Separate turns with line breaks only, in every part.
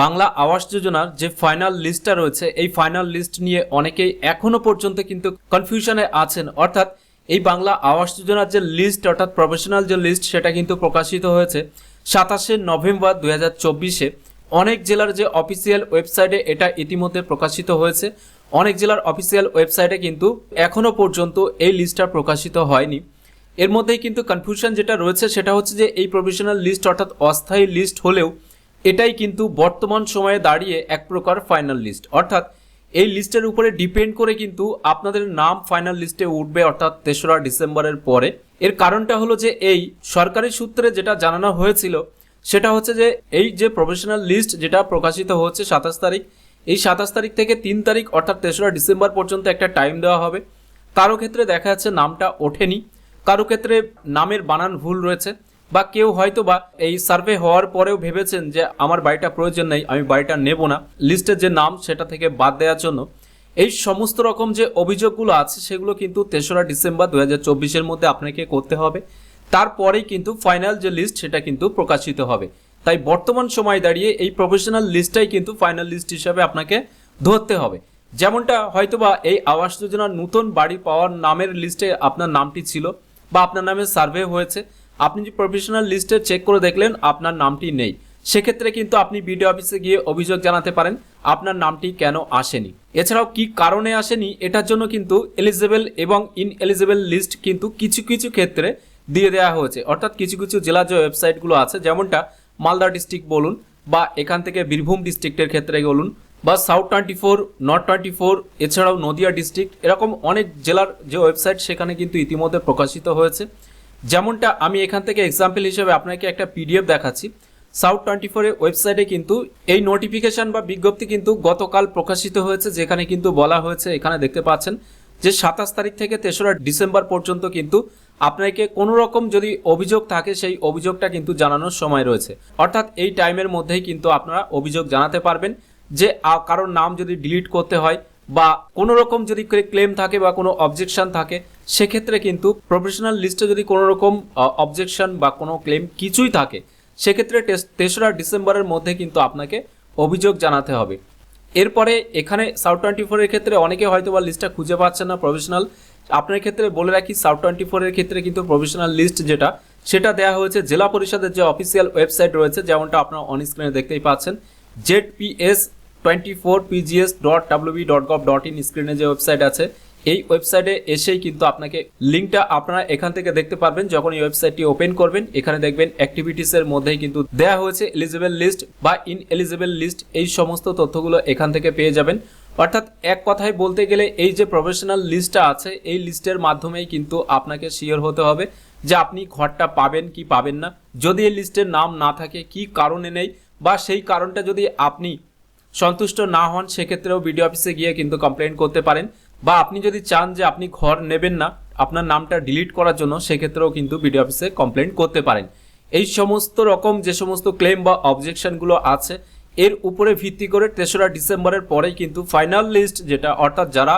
বাংলা আবাস যোজনার যে ফাইনাল লিস্টটা রয়েছে, এই ফাইনাল লিস্ট নিয়ে অনেকেই এখনও পর্যন্ত কিন্তু কনফিউশনে আছেন। অর্থাৎ এই বাংলা আবাস যোজনার যে লিস্ট অর্থাৎ প্রফেশনাল যে লিস্ট সেটা কিন্তু প্রকাশিত হয়েছে সাতাশে নভেম্বর দু হাজার চব্বিশে। অনেক জেলার যে অফিসিয়াল ওয়েবসাইটে এটা ইতিমধ্যে প্রকাশিত হয়েছে। অনেক জেলার অফিসিয়াল ওয়েবসাইটে কিন্তু এখনও পর্যন্ত এই লিস্টটা প্রকাশিত হয়নি। এর মধ্যেই কিন্তু কনফিউশন যেটা রয়েছে, সেটা হচ্ছে যে এই প্রফেশনাল লিস্ট অর্থাৎ অস্থায়ী লিস্ট হলেও এটাই কিন্তু বর্তমান সময়ে দাঁড়িয়ে এক প্রকার ফাইনাল লিস্ট অর্থাৎ এই লিস্টের উপরে ডিপেন্ড করে কিন্তু আপনাদের নাম ফাইনাল লিস্টে উঠবে অর্থাৎ তেসরা ডিসেম্বরের পরে। এর কারণটা হলো যে এই সরকারি সূত্রে যেটা জানানো হয়েছিল, সেটা হচ্ছে যে এই যে প্রফেশনাল লিস্ট যেটা প্রকাশিত হচ্ছে সাতাশ তারিখ, এই সাতাশ তারিখ থেকে তিন তারিখ অর্থাৎ তেসরা ডিসেম্বর পর্যন্ত একটা টাইম দেওয়া হবে। কারও ক্ষেত্রে দেখা যাচ্ছে নামটা ওঠেনি, কারও ক্ষেত্রে নামের বানান ভুল রয়েছে। বা কেউ হয়তো বা এই সার্ভে হওয়ার পরেও ভেবেছেন যে আমার বাড়িটা প্রয়োজন নেই, আমি বাড়িটা নেব না। লিস্টের যে নাম, সেটা থেকে বাদ দেওয়ার জন্য। এই সমস্ত রকম যে অভিযোগগুলো আছে, সেগুলো কিন্তু তেসরা ডিসেম্বর দু হাজার চব্বিশের মধ্যে আপনাকে করতে হবে। তারপরেই কিন্তু ফাইনাল যে লিস্ট সেটা কিন্তু প্রকাশিত হবে। তাই বর্তমান সময় দাঁড়িয়ে এই প্রফেশনাল লিস্টটাই কিন্তু ফাইনাল লিস্ট হিসাবে আপনাকে ধরতে হবে। যেমনটা হয়তোবা এই আবাস যোজনার নতুন বাড়ি পাওয়ার নামের লিস্টে আপনার নামটি ছিল বা আপনার নামে সার্ভে হয়েছে। আপনি যে প্রফেশনাল লিস্টে চেক করে দেখলেন, আপনার নামটি নেই। সেক্ষেত্রে কিন্তু আপনি বিডিও অফিসে গিয়ে অভিযোগ জানাতে পারেন, আপনার নামটি কেন আসেনি। এছাড়াও কি কারণে আসেনি, এটার জন্য কিন্তু এলিজেবল এবং ইন এলিজেবল লিস্ট কিন্তু কিছু কিছু ক্ষেত্রে দিয়ে দেওয়া হয়েছে। অর্থাৎ কিছু কিছু জেলার যে ওয়েবসাইটগুলো আছে, যেমনটা মালদা ডিস্ট্রিক্ট বলুন বা এখান থেকে বীরভূম ডিস্ট্রিক্টের ক্ষেত্রে বলুন বা south twenty four north twenty four এছাড়াও নদিয়া ডিস্ট্রিক্ট এরকম অনেক জেলার যে ওয়েবসাইট সেখানে কিন্তু ইতিমধ্যে প্রকাশিত হয়েছে। যেমনটা আমি এখান থেকে এক্সাম্পল হিসেবে আপনাকে একটা পিডিএফ দেখাচ্ছি। সাউথ টোয়েন্টি ফোরের ওয়েবসাইটে কিন্তু এই নোটিফিকেশন বা বিজ্ঞপ্তি কিন্তু গতকাল প্রকাশিত হয়েছে, যেখানে কিন্তু বলা হয়েছে, এখানে দেখতে পাচ্ছেন যে সাতাশ তারিখ থেকে তেসরা ডিসেম্বর পর্যন্ত কিন্তু আপনাকে কোনো রকম যদি অভিযোগ থাকে, সেই অভিযোগটা কিন্তু জানানোর সময় রয়েছে। অর্থাৎ এই টাইমের মধ্যেই কিন্তু আপনারা অভিযোগ জানাতে পারবেন যে কারোর নাম যদি ডিলিট করতে হয় বা কোনো রকম যদি ক্লেম থাকে বা কোনো অবজেকশন থাকে, সেক্ষেত্রে কিন্তু প্রফেশনাল লিস্টে যদি কোনো রকম অবজেকশন বা কোনো ক্লেম কিছুই থাকে, সেক্ষেত্রে তেসরা ডিসেম্বরের মধ্যে কিন্তু আপনাকে অভিযোগ জানাতে হবে। এরপরে এখানে সাউথ টোয়েন্টি ফোরের ক্ষেত্রে অনেকে হয়তো বা লিস্টটা খুঁজে পাচ্ছেন না প্রফেশনাল আপনার ক্ষেত্রে বলে রাখি সাউথ টোয়েন্টি ফোরের ক্ষেত্রে কিন্তু প্রফেশনাল লিস্ট যেটা, সেটা দেওয়া হয়েছে জেলা পরিষদের যে অফিসিয়াল ওয়েবসাইট রয়েছে, যেমনটা আপনারা অন স্ক্রিনে দেখতেই পাচ্ছেন। Z PS twenty four PGS dot dot dot in স্ক্রিনে যে ওয়েবসাইট আছে, এই ওয়েবসাইটে এসেই কিন্তু আপনাকে লিঙ্কটা আপনারা এখান থেকে দেখতে পারবেন যখন এই ওয়েবসাইটটি ওপেন করবেন। এখানে দেখবেন অ্যাক্টিভিটিসের মধ্যেই কিন্তু দেয়া হয়েছে এলিজিবল লিস্ট বা ইন এলিজিবল লিস্ট এই সমস্ত তথ্যগুলো এখান থেকে পেয়ে যাবেন। অর্থাৎ এক কথায় বলতে গেলে এই যে প্রফেশনাল লিস্টটা আছে, এই লিস্টের মাধ্যমেই কিন্তু আপনাকে শিওর হতে হবে যে আপনি ঘরটা পাবেন কি পাবেন না। যদি এই লিস্টের নাম না থাকে, কি কারণে নেই বা সেই কারণটা যদি আপনি সন্তুষ্ট না হন, সেক্ষেত্রেও বিডিও অফিসে গিয়ে কিন্তু কমপ্লেন করতে পারেন। বা আপনি যদি চান যে আপনি ঘর নেবেন না, আপনার নামটা ডিলিট করার জন্য সেক্ষেত্রেও কিন্তু বিডিও অফিসে কমপ্লেন করতে পারেন। এই সমস্ত রকম যে সমস্ত ক্লেম বা অবজেকশনগুলো আছে, এর উপরে ভিত্তি করে তেসরা ডিসেম্বরের পরেই কিন্তু ফাইনাল লিস্ট যেটা, অর্থাৎ যারা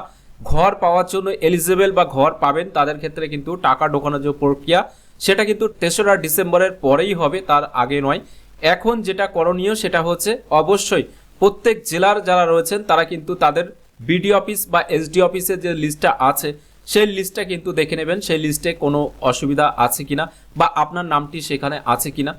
ঘর পাওয়ার জন্য এলিজিবল বা ঘর পাবেন, তাদের ক্ষেত্রে কিন্তু টাকা ঢোকানোর যে প্রক্রিয়া, সেটা কিন্তু তেসরা ডিসেম্বরের পরেই হবে, তার আগে নয়। এখন যেটা করণীয় সেটা হচ্ছে, অবশ্যই প্রত্যেক জেলার যারা রয়েছেন, তারা কিন্তু তাদের বিডি অফিস বা এসডি অফিসের যে লিস্টটা আছে, সেই লিস্টটা কিন্তু দেখে নেবেন, সেই লিস্টে কোনো অসুবিধা আছে কিনা বা আপনার নামটি সেখানে আছে কিনা।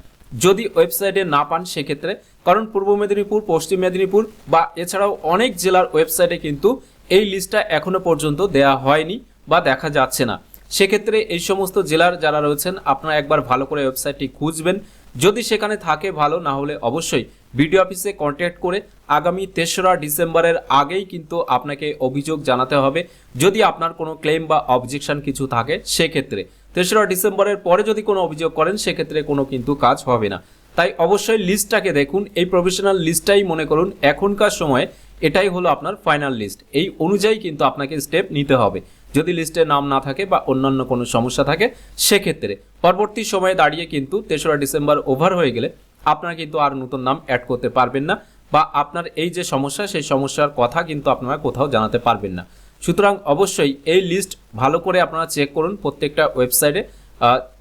যদি ওয়েবসাইটে না পান, সেক্ষেত্রে কারণ পূর্ব মেদিনীপুর, পশ্চিম মেদিনীপুর বা এছাড়াও অনেক জেলার ওয়েবসাইটে কিন্তু এই লিস্টটা এখনও পর্যন্ত দেয়া হয়নি বা দেখা যাচ্ছে না। সেক্ষেত্রে এই সমস্ত জেলার যারা রয়েছেন, আপনারা একবার ভালো করে ওয়েবসাইটটি খুঁজবেন। যদি সেখানে থাকে ভালো, না হলে অবশ্যই বিডিও অফিসে কন্ট্যাক্ট করে আগামী তেসরা ডিসেম্বরের আগেই কিন্তু আপনাকে অভিযোগ জানাতে হবে। যদি আপনার কোনো ক্লেম বা অবজেকশন কিছু থাকে, সেক্ষেত্রে তেসরা ডিসেম্বরের পরে যদি কোনো অভিযোগ করেন, সেক্ষেত্রে কোনো কিন্তু কাজ হবে না। তাই অবশ্যই লিস্টটাকে দেখুন। এই প্রফেশনাল লিস্টটাই মনে করুন। এখনকার সময়ে এটাই হলো আপনার ফাইনাল লিস্ট এই অনুযায়ী কিন্তু আপনাকে স্টেপ নিতে হবে। যদি লিস্টে নাম না থাকে বা অন্যান্য কোনো সমস্যা থাকে, সেক্ষেত্রে পরবর্তী সময়ে দাঁড়িয়ে কিন্তু তেসরা ডিসেম্বর ওভার হয়ে গেলে আপনারা কিন্তু আর নতুন নাম অ্যাড করতে পারবেন না বা আপনার এই যে সমস্যা, সেই সমস্যার কথা কিন্তু আপনারা কোথাও জানাতে পারবেন না। সুতরাং অবশ্যই এই লিস্ট ভালো করে আপনারা চেক করুন প্রত্যেকটা ওয়েবসাইটে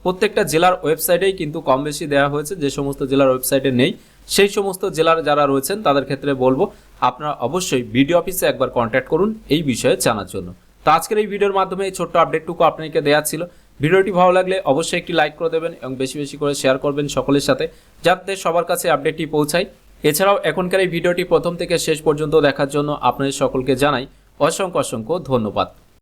প্রত্যেকটা জেলার ওয়েবসাইটেই কিন্তু কম বেশি দেওয়া হয়েছে, যে সমস্ত জেলার ওয়েবসাইটে নেই। সেই সমস্ত জেলার যারা রয়েছেন, তাদের ক্ষেত্রে বলব, আপনারা অবশ্যই বিডিও অফিসে একবার কন্ট্যাক্ট করুন এই বিষয়ে জানার জন্য। তো আজকের এই ভিডিওর মাধ্যমে এই ছোট্ট আপডেটটুকু আপনাকে দেওয়া ছিল। ভিডিওটি ভালো লাগলে অবশ্যই একটি লাইক করে দেবেন এবং বেশি বেশি করে শেয়ার করবেন সকলের সাথে, যাতে সবার কাছে আপডেটটি পৌঁছায়। এছাড়াও এখনকার এই ভিডিওটি প্রথম থেকে শেষ পর্যন্ত দেখার জন্য আপনাদের সকলকে জানাই অসংখ্য অসংখ্য ধন্যবাদ।